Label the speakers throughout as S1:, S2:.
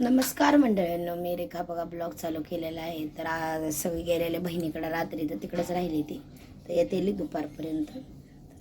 S1: नमस्कार मंडळींनो मी रेखा बघा ब्लॉग चालू केलेला आहे. तर आज सगळी गेलेल्या बहिणीकडे रात्री तर तिकडेच राहिली ती. तर येतेली दुपारपर्यंत.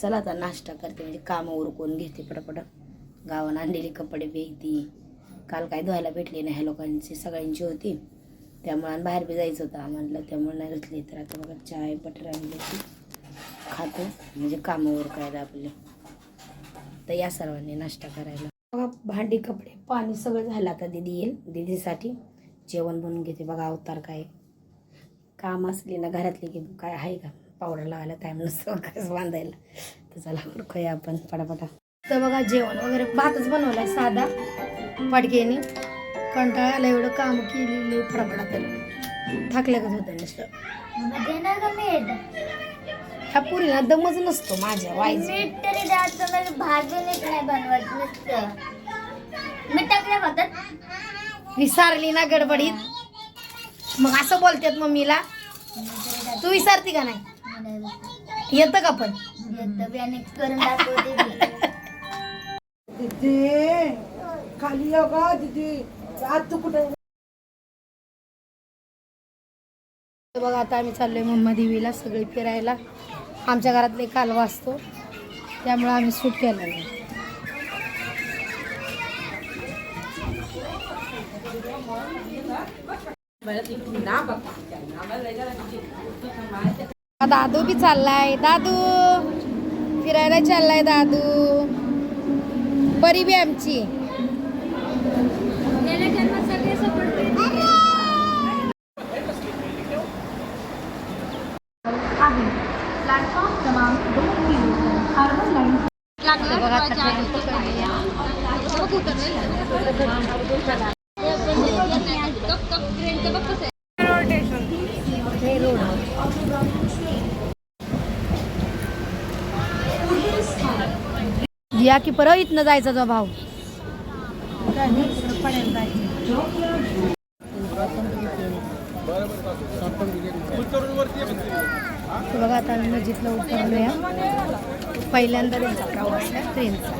S1: चला आता नाश्ता करते म्हणजे कामं उरकून घेते पटापट. गावानं आणलेली कपडे बेती काल काय धुवायला भेटली नाही ह्या लोकांची सगळ्यांची होती. त्यामुळे बाहेर बी जायचं होतं. म्हटलं त्यामुळे नाही घेतली. तर आता बघा चाय बटर आणली खातो. म्हणजे कामं उरकायला आपले. तर या सर्वांनी नाश्ता करायला. बघा भांडी कपडे पाणी सगळं झालं आता दिदी येईल. दिदीसाठी जेवण बनवून घेते बघा अवतार काय. काम असले ना घरातले की काय आहे का? पावडर लावायला टाईम नसतो कसं बांधायला. तर चला उरकूया आपण पटापटा. तर बघा जेवण वगैरे भातच बनवलाय साधा. पडकेने कंटाळा आला एवढं काम केलेलं फटाफटा तर थकल्यागत होतं नुसतं. ह्या पुरीला दमच नसतो माझ्या वाईज.
S2: मीठ तरी म्हणजे भाजी नीट नाही बनवत नुसतं. मीठ टाकलं फक्त.
S1: विसरली ना गडबडीत. मग असं बोलतात मम्मीला तू विसरती का नाही? येतं का पण?
S2: येतं बियाणे करून दाखवते ती.
S3: दीदी खाली ये ग दीदी. आज तू कुठे?
S1: बघा आता आम्ही चाललोय मम्मा देवीला सगळे फिरायला. आमच्या घरातले कालवा असतो. त्यामुळे आम्ही सूट केलं नाही दादू बी चाललाय. दादू! फिरायला चाललाय दादू. परी बी आमची. लागलं बघा या की परत इथनं जायचा जो भाऊ? बघा आता आम्ही मस्जिदला उतरलोया. पहिल्यांदा त्यांचा प्रवास आहे ट्रेनचा.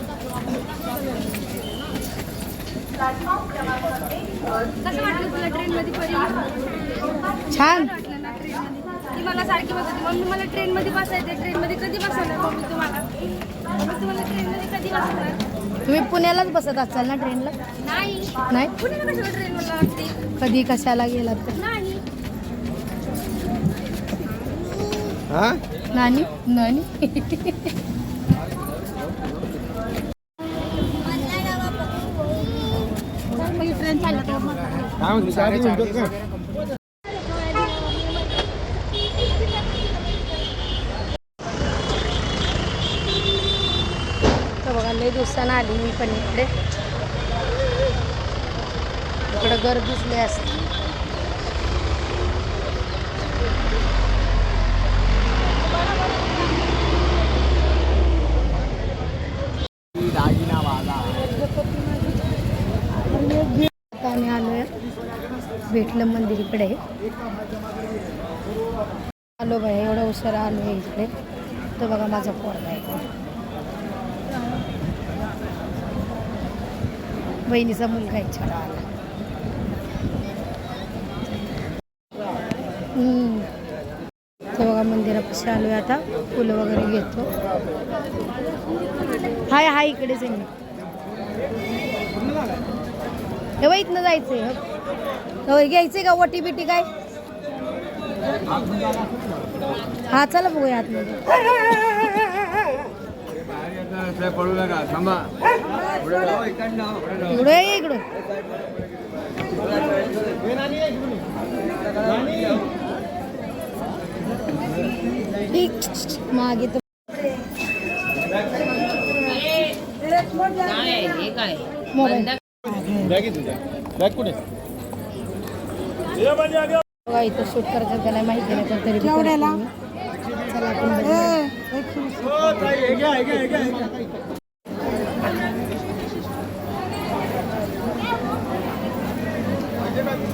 S1: छान.
S4: ती मला सारखी बसते मम्मी मला ट्रेनमध्ये बसायचं ट्रेनमध्ये कधी बसवणार मम्मी तुम्हाला? मम्मी तुम्हाला ट्रेनमध्ये कधी बसवणार?
S1: तुम्ही पुण्यालाच बसत असाल ना ट्रेनला?
S4: नाही.
S1: नाही?
S4: पुण्याला कशाला ट्रेन मला वाटते
S1: कधी कशाला गेलात? तर
S4: नाही
S1: नानी नानी. बघा लय दिवसानं आली मी पण इकडे. इकडं गर्दीच लय असते आता आम्ही आलोय भेटलं मंदिर इकडे. आलो बाई एवढा उशिरा आलो आहे इकडे. तर बघा माझा पोरगा आहे. बहिणीचा मुलगा आहे छान आला. हम्म. तर बघा मंदिरापाशी आलोय आता. फुलं वगैरे घेतो. हाय हाय इकडेच आहे मी तेव्हा इथनं जायचंय. हो घ्यायचंय का? वटी बिटी काय? हा चला बघूया आतमध्ये.
S5: पडू नका थांबा
S1: इकडं इकडं. मागे तर.
S5: आहे तुझ्या बॅग कुठे?
S1: बघा इथं शूट करायचं का नाही माहिती नाही पण तरी मी. चला आपण बघूया.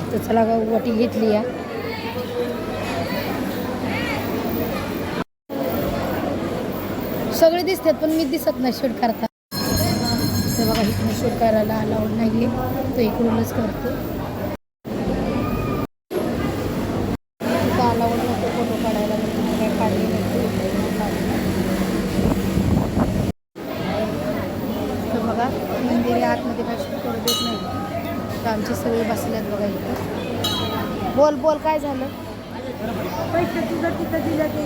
S1: तर चला गा वटी घेतली या. सगळे दिसतात पण मी दिसत नाही शूट करता ते बघा इथनं शूट करायला अलाउड नाही आहे तो इकडूनच करतो तिथं अलाउड नको फोटो काढायला मग तुम्ही काय काढले नाही ते इकडून काढले. तर बघा मंदिर या आतमध्ये काय शूट करू देत नाही तर आमचे सगळे बसल्यात बघा इथं. बोल बोल काय झालं?
S3: पैसे तुझं तिथं दिलं ते.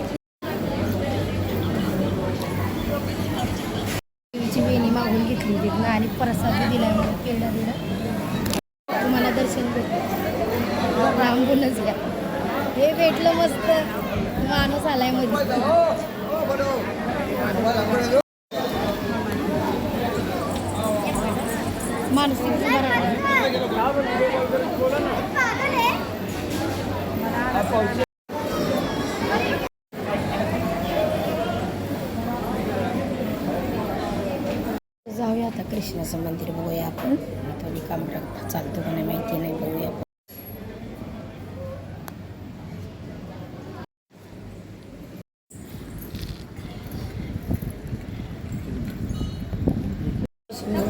S1: देवीची वेणी मागून घेतली तिथनं आणि प्रसाद दिला म्हणून पेढा दिला. तुम्हाला दर्शन भेटलं. लांबूनच घ्या. हे भेटलं मस्त. माणूस आलायमध्ये माणूस किती बरा आहे. जाऊया आता कृष्णाचं मंदिर बघूया आपण. आता काम चालतो का नाही माहिती नाही बघूया आपण.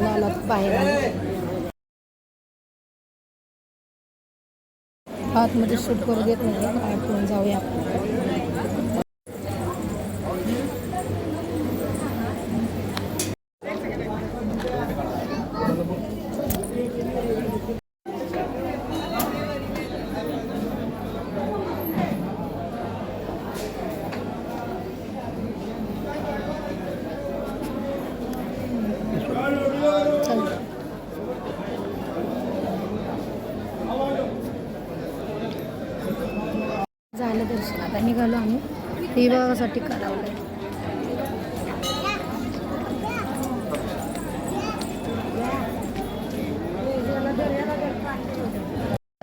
S1: आला बाहेर आतमध्ये शूट करू देत नाही. आतून जाऊया आपण चल झालं दर्शन. आता निघालो आम्ही. देवासाठी करावं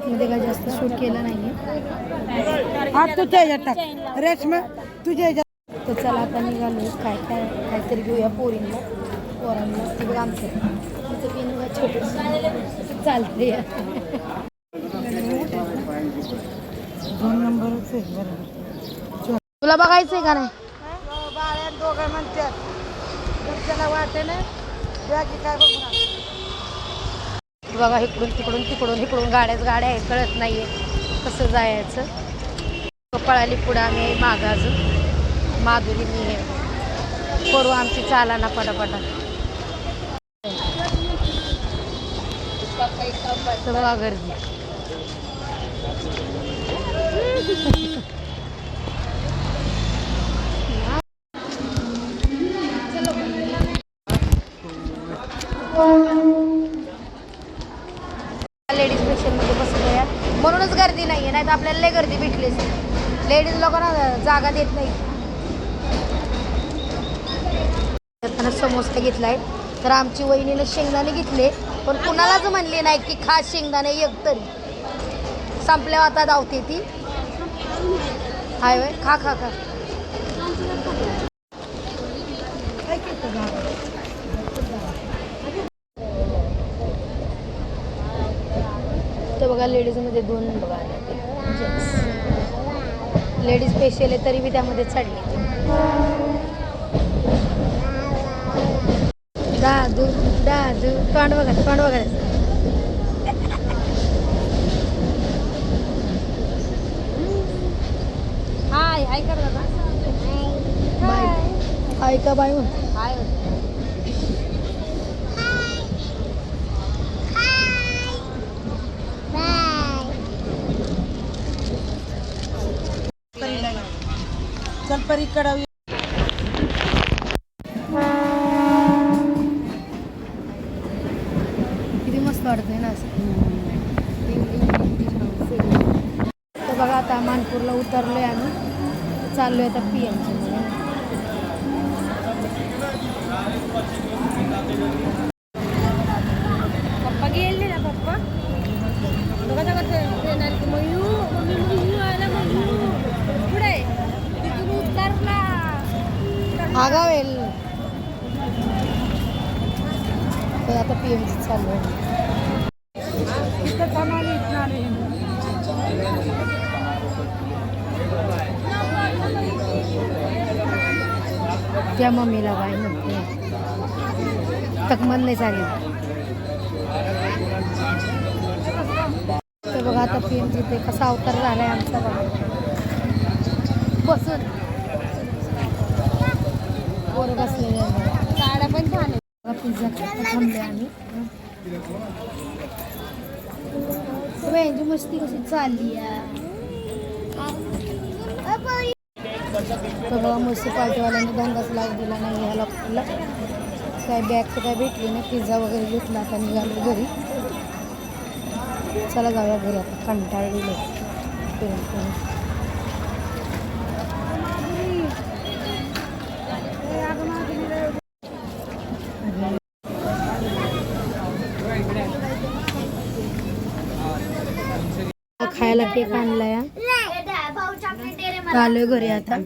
S1: मध्ये काय जास्त शूट केलं नाहीये.
S3: हात तुझ्या ह्याच्यात टाक. रेशमा तुझ्या ह्याच्यात.
S1: तर चला आता निघालो. काय काय काहीतरी घेऊया पोरींना. पोरांना. ते बघ आमचं. तिचं छोटं. चालते
S3: दोन नंबरच आहे बरोबर
S1: तुला बघायचंय का नाही?
S3: बाळ्या दोघं म्हणतात. त्याला वाटे काय
S1: बघा इकडून तिकडून तिकडून इकडून गाड्याच गाड्या आहेत कळत नाहीये कसं जायचं. पळाली पुढं आम्ही मागं अजून. माधुरी मी हे. करू आमची चाला ना पटापटा. बघा गर्दी. लेडीज सेक्शनमध्ये बसलो या म्हणूनच गर्दी नाही आहे नाही तर आपल्याला लय गर्दी भेटलीच लेडीज लोकांना जागा देत नाही. त्यांना समोसा घेतलाय. तर आमची वहिनीनं शेंगदाणे घेतले पण कुणालाच म्हणले नाही की खास शेंगदाणे एक तरी. संपल्या आता धावते ती. हाय वय खा खा खा. तर बघा लेडीजमध्ये दोन बघा. लेडीज स्पेशल आहे तरी मी त्यामध्ये चढली दादू दादू तोंड बघा तोंड बघा हाय कर दादा बाय हाय का बाय म्हणतो हाय
S3: चल परीकडे
S1: किती मस्त वाटतंय ना असं तर बघा आता मानपूरला उतरलोय चाललो आहे आता पी एमच्या
S4: पप्पा गेले ना पप्पा? बघा बघा येणार की मयू मम्मी मयू आला मयू पुढे. तिथून उतरला.
S1: आगावेल. आता पी एमची चालू आहे. द्या मम्मीला बाय म्हणते तकमन नाही चालेल. तर बघा आता पीएम तिथे कसा अवतार झाला आहे आमचा बघा. बसून. वर बसलेले साड्या पण छान आहे पिझ्झा थांबले आम्ही. वेंजी मस्ती कशी चालली आहे. सगळं म्युन्सिपाल्टीवाल्यांनी धंदाच लाग दिला नाही. ह्या लॉकडाऊनला काय बॅग तर काय भेटली नाही. पिझ्झा वगैरे घेतला आता निघालो घरी. चला जाऊया घरी आता. कंटाळलेलो फिरून फिरून. खायला केक आणलाय. आलोय घरी आता.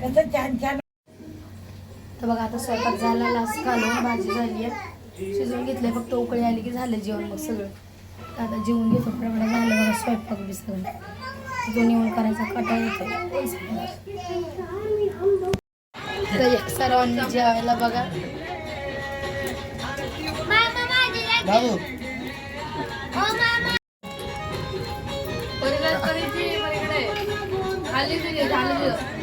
S3: कसं छान छान
S1: तर बघा आता स्वयंपाक झाला लास्ट घालून भाजी झाली आहे. शिजवून घेतलंय फक्त उकळी आली की झालं जेवण मग सगळं. तर आता जेवून घेतो प्रमाणे झालं बघा स्वयंपाक बी सगळं दोन येऊन करायचा कटा येतो तर सर्वांनी जेवायला बघा.
S2: मामा माझी जाते. ओ मामा.
S1: खाली झालं